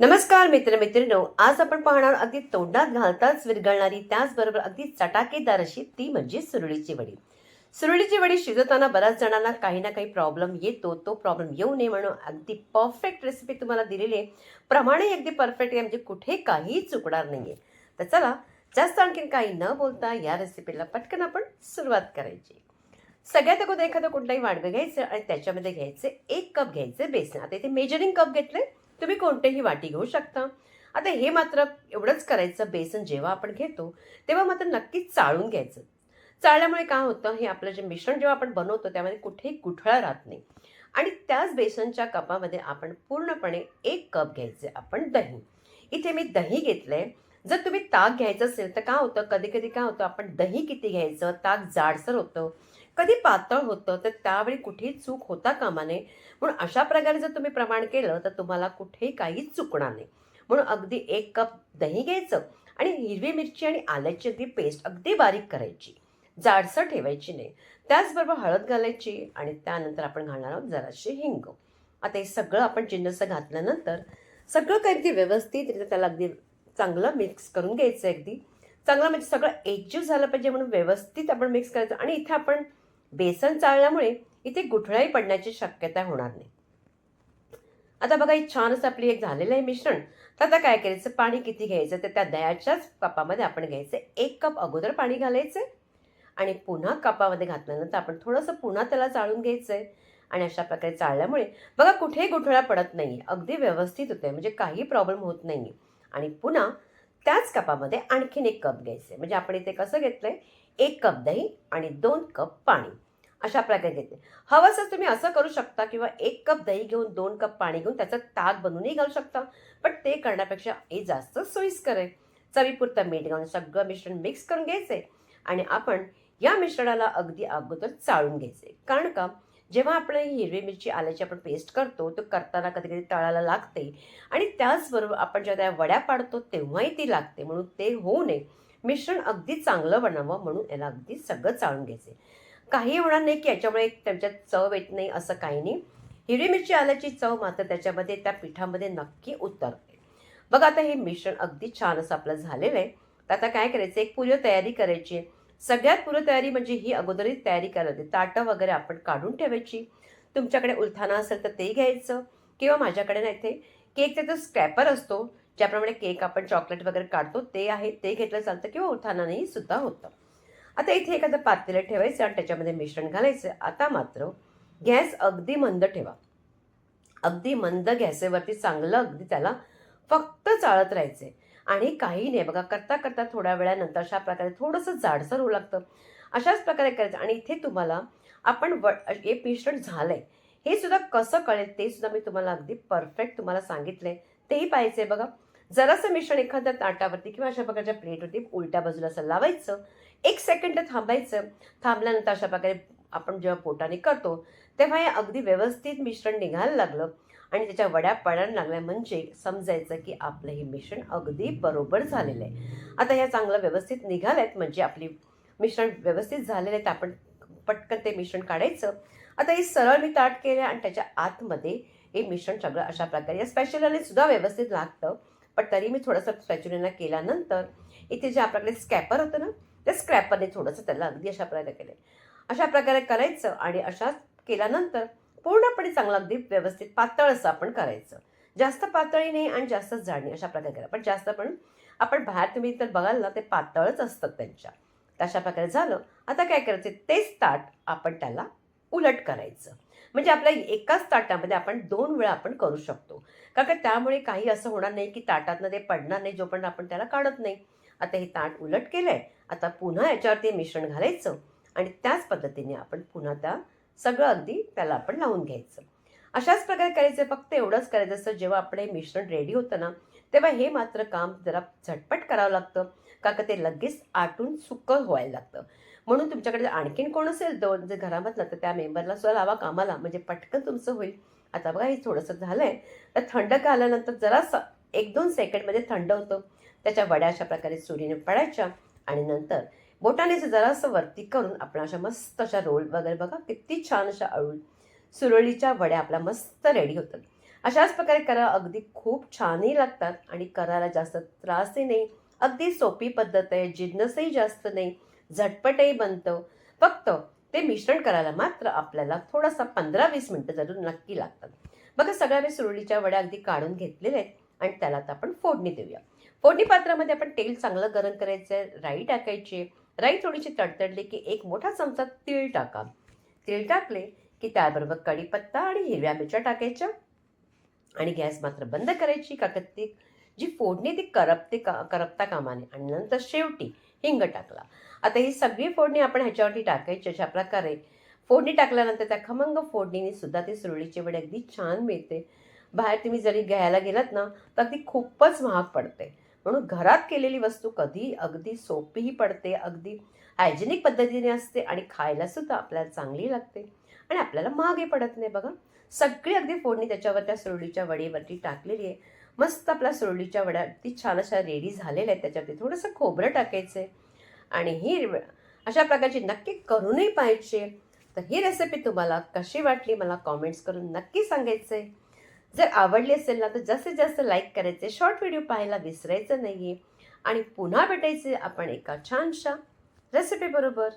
नमस्कार मित्रमैत्रिणींनो आज आपण पाहणार अगदी तोंडात घालताच विरघळणारी त्याचबरोबर अगदी चटाकेदार अशी ती म्हणजे सुरळीची वडी. सुरळीची वडी शिजवताना बऱ्याच जणांना काही ना काही प्रॉब्लेम येतो. तो प्रॉब्लेम येऊ नये म्हणून अगदी परफेक्ट रेसिपी तुम्हाला दिलेली आहे. प्रमाणे अगदी परफेक्ट आहे म्हणजे कुठे काहीही चुकणार नाही आहे तर चला जास्त आणखीन काही न बोलता या रेसिपीला पटकन आपण सुरुवात करायची. सगळ्यात अगोदर एखादं कुठलाही वाडगं घ्यायचं आणि त्याच्यामध्ये घ्यायचं एक कप घ्यायचं बेसन. आता इथे मेजरिंग कप घेतले तुम्ही कोणतेही वाटी घेऊ शकता. आता हे मात्र एवढंच करायचं बेसन जेव्हा आपण घेतो तेव्हा मात्र नक्कीच चाळून घ्यायचं. चाळल्यामुळे काय होतं हे आपलं जे मिश्रण जेव्हा आपण बनवतो त्यामध्ये कुठेही गुठळा राहत नाही. आणि त्याच बेसनच्या कपामध्ये आपण पूर्णपणे एक कप घ्यायचे आपण दही. इथे मी दही घेतलं आहे जर तुम्ही ताक घ्यायचं असेल तर काय होतं कधी कधी काय होतं आपण दही किती घ्यायचं ताक जाडसर होतं. कधी पातळ होतं तर त्यावेळी कुठेही चूक होता कामा नये. म्हणून अशा प्रकारे जर तुम्ही प्रमाण केलं तर तुम्हाला कुठेही काहीच चुकणार नाही. म्हणून अगदी एक कप दही घ्यायचं आणि हिरवी मिरची आणि आल्याची अगदी पेस्ट अगदी बारीक करायची. जाडसर ठेवायची नाही. त्याचबरोबर हळद घालायची आणि त्यानंतर आपण घालणार आहोत जराशी हिंग. आता हे सगळं आपण जिन्नसं घातल्यानंतर सगळं काही अगदी व्यवस्थितरित्या त्याला अगदी चांगलं मिक्स करून घ्यायचं अगदी. चांगलं म्हणजे सगळं एकजीव झालं पाहिजे म्हणून व्यवस्थित आपण मिक्स करायचं. आणि इथे आपण बेसन चाळल्यामुळे इथे गुठळाही पडण्याची शक्यता होणार नाही. आता बघा ही छान असं आपली एक झालेलं आहे मिश्रण. तर आता काय करायचं? पाणी किती घ्यायचं? तर त्या दह्याच्याच कपामध्ये आपण घ्यायचं. एक कप अगोदर पाणी घालायचं आणि पुन्हा कपामध्ये घातल्यानंतर आपण थोडंसं पुन्हा त्याला चाळून घ्यायचं आहे आणि अशा प्रकारे चाळल्यामुळे बघा कुठेही गुठळा पडत नाही अगदी व्यवस्थित होते म्हणजे काही प्रॉब्लेम होत नाही आणि पुन्हा त्याच कपामध्ये आणखीन एक कप घ्यायचं म्हणजे आपण इथे कसं घेतलंय? एक कप दही आणि दोन कप पाणी. अशा प्रकारे घेतले हवं असं तुम्ही असं करू शकता किंवा एक कप दही घेऊन दोन कप पाणी घेऊन त्याचं ताक बनवूनही घालू शकता. पण ते करण्यापेक्षा हे जास्त सोयीस्कर आहे. चवीपुरतं मीठ घालून सगळं मिश्रण मिक्स करून घ्यायचे आणि आपण या मिश्रणाला अगदी अगोदर चाळून घ्यायचे कारण का? जेव्हा आपण ही हिरवी मिरची आल्याची आपण पेस्ट करतो तो करताना कधी कधी तळाला लागते. आणि त्याचबरोबर आपण जेव्हा त्या वड्या पाडतो तेव्हाही ती लागते. म्हणून ते होऊ नये. मिश्रण अगदी चांगलं बनावं म्हणून याला अगदी सगळं चाळून घ्यायचे. काही होणार नाही की याच्यामुळे त्याच्यात चव येत नाही असं काही नाही. हिरवी मिरची आल्याची चव मात्र त्याच्यामध्ये त्या पिठामध्ये नक्की उतरते. बघा आता हे मिश्रण अगदी छान असं आपलं झालेलं आहे. तर आता काय करायचं? एक पूर्व तयारी करायची आहे. सगळ्यात पूर्व तयारी म्हणजे ही अगोदरही तयारी करायची. ताटं वगैरे आपण काढून ठेवायची. तुमच्याकडे उलथाना असेल तर ते घ्यायचं. किंवा माझ्याकडे नाही ते. केकचा जो स्क्रॅपर असतो. ज्याप्रमाणे केक आपण चॉकलेट वगैरे काढतो ते आहे. ते घेतलं चालतं किंवा उलथानानेही सुद्धा होतं. आता इथे एखादं पातेलं ठेवायचं आणि त्याच्यामध्ये मिश्रण घालायचं. आता मात्र गॅस अगदी मंद ठेवा. अगदी मंद गॅसेवरती चांगलं अगदी त्याला फक्त चाळत राहायचं आणि काही नाही. बघा करता करता थोड्या वेळानंतर अशा प्रकारे थोडंसं जाडसर होऊ लागतं. अशाच प्रकारे करायचं. आणि इथे तुम्हाला आपण व हे मिश्रण आहे हे सुद्धा कसं कळेल ते सुद्धा मी तुम्हाला अगदी परफेक्ट तुम्हाला सांगितलंय. तेही पाहायचंय बघा. जरासं मिश्रण एखाद्या ताटावरती किंवा अशा प्रकारच्या प्लेटवरती उलट्या बाजूला असं लावायचं. एक सेकंड थांबायचं. थांबल्यानंतर अशा प्रकारे आपण जेव्हा पोटाने करतो तेव्हा हे अगदी व्यवस्थित मिश्रण निघायला लागलं. आणि त्याच्या वड्या पडायला लागल्या म्हणजे समजायचं की आपलं हे मिश्रण अगदी बरोबर झालेलं आहे. आता ह्या चांगलं व्यवस्थित निघालं आहेत म्हणजे आपली मिश्रण व्यवस्थित झालेलं आहे तर आपण पटकन ते मिश्रण काढायचं. आता हे सरळ मी ताट केलं आणि त्याच्या आतमध्ये हे मिश्रण सगळं अशा प्रकारे या स्पॅच्युलाने सुद्धा व्यवस्थित लागतं. पण तरी मी थोडंसं स्पॅच्युलाना केल्यानंतर इथे जे आपल्याकडे स्कॅपर होतं ना त्या स्क्रॅपरने थोडंसं त्याला अगदी अशा प्रकारे केलं अशा प्रकारे करायचं आणि अशाच केल्यानंतर पूर्णपणे चांगलं अगदी व्यवस्थित पातळ असं आपण करायचं. जास्त पातळी नाही आणि जास्त जाड नाही अशा प्रकारे करा. पण जास्त पण आपण बाहेर तुम्ही तर बघाल ना ते पातळच असतात त्यांच्या. तशा प्रकारे झालं. आता काय करायचं तेच ताट आपण त्याला उलट करायचं. म्हणजे आपल्या एकाच ताटामध्ये आपण दोन वेळा आपण करू शकतो. कारण का त्यामुळे काही असं होणार नाही की ताटातनं ते पडणार नाही जोपर्यंत आपण त्याला काढत नाही. आता हे ताट उलट केलं आहे आता पुन्हा याच्यावरती मिश्रण घालायचं. आणि त्याच पद्धतीने आपण पुन्हा त्या सगळं अगदी त्याला आपण लावून घ्यायचं. अशाच प्रकारे करायचं फक्त एवढंच करायचं असतं जेव्हा आपण हे मिश्रण रेडी होतं ना तेव्हा हे मात्र काम जरा झटपट करावं लागतं का का ते लगेच आटून सुकं व्हायला लागतं. म्हणून तुमच्याकडे आणखीन कोण असेल दोन जे घरामधलं तर त्या मेंबरला सुद्धा लावा कामाला म्हणजे पटकन तुमचं होईल. आता बघा हे थोडंसं झालं आहे तर थंड आल्यानंतर स एक दोन सेकंडमध्ये थंड होतं. त्याच्या वड्या अशा प्रकारे सूर्यने पडायच्या आणि नंतर बोटाने जरासं वरती करून आपण अशा मस्त अशा रोल वगैरे बघा किती छान अशा अळू सुरळीच्या वड्या आपल्या मस्त रेडी होतात. अशाच प्रकारे करा अगदी खूप छानही लागतात आणि करायला जास्त त्रासही नाही. अगदी सोपी पद्धत आहे जिन्नसही जास्त नाही झटपटही बनतं. फक्त ते मिश्रण करायला मात्र आपल्याला थोडासा पंधरा वीस मिनटं जरूर नक्की लागतात. बघा सगळ्या मी सुरळीच्या वड्या अगदी काढून घेतलेल्या आहेत आणि त्याला आता आपण फोडणी देऊया. फोडणी पात्रामध्ये आपण तेल चांगलं गरम करायचं आहे राई टाकायची राई थोडीशी तडतडली की एक मोठा चमचा तीळ टाका. तीळ टाकले की त्याबरोबर कढीपत्ता आणि हिरव्या मिरच्या टाकायच्या. आणि गॅस मात्र बंद करायची का ती जी फोडणी ती करपते का करपता कामाने. आणि नंतर शेवटी हिंग टाकला. आता ही सगळी फोडणी आपण ह्याच्यावरती टाकायची. अशा प्रकारे फोडणी टाकल्यानंतर त्या खमंग फोडणीने सुद्धा ती सुरळीची वडी अगदी छान मिळते. बाहेर तुम्ही जरी घ्यायला गेलात ना तर अगदी खूपच महाग पडते. म्हणून घरात केलेली वस्तू कधी अगदी सोपीही पडते अगदी हायजेनिक पद्धतीने असते आणि खायलासुद्धा आपल्याला चांगली लागते आणि आपल्याला महागही पडत नाही बघा. सगळी अगदी फोडणी त्याच्यावर त्या सुरळीच्या वडीवरती टाकलेली आहे. मस्त आपल्या सुरळीच्या वड्या ती छान अशा रेडी झालेल्या आहेत त्याच्यावरती थोडंसं खोबरं टाकायचं आहे आणि ही अशा प्रकारची नक्की करूनही पाहिजे. तर ही रेसिपी तुम्हाला कशी वाटली मला कॉमेंट्स करून नक्की सांगायचं आहे जर आवडली असेल ना तर जास्तीत जास्त लाईक करायचे. शॉर्ट व्हिडिओ पाहायला विसरायचं नाही आहे आणि पुन्हा भेटायचे आपण एका छानशा रेसिपीबरोबर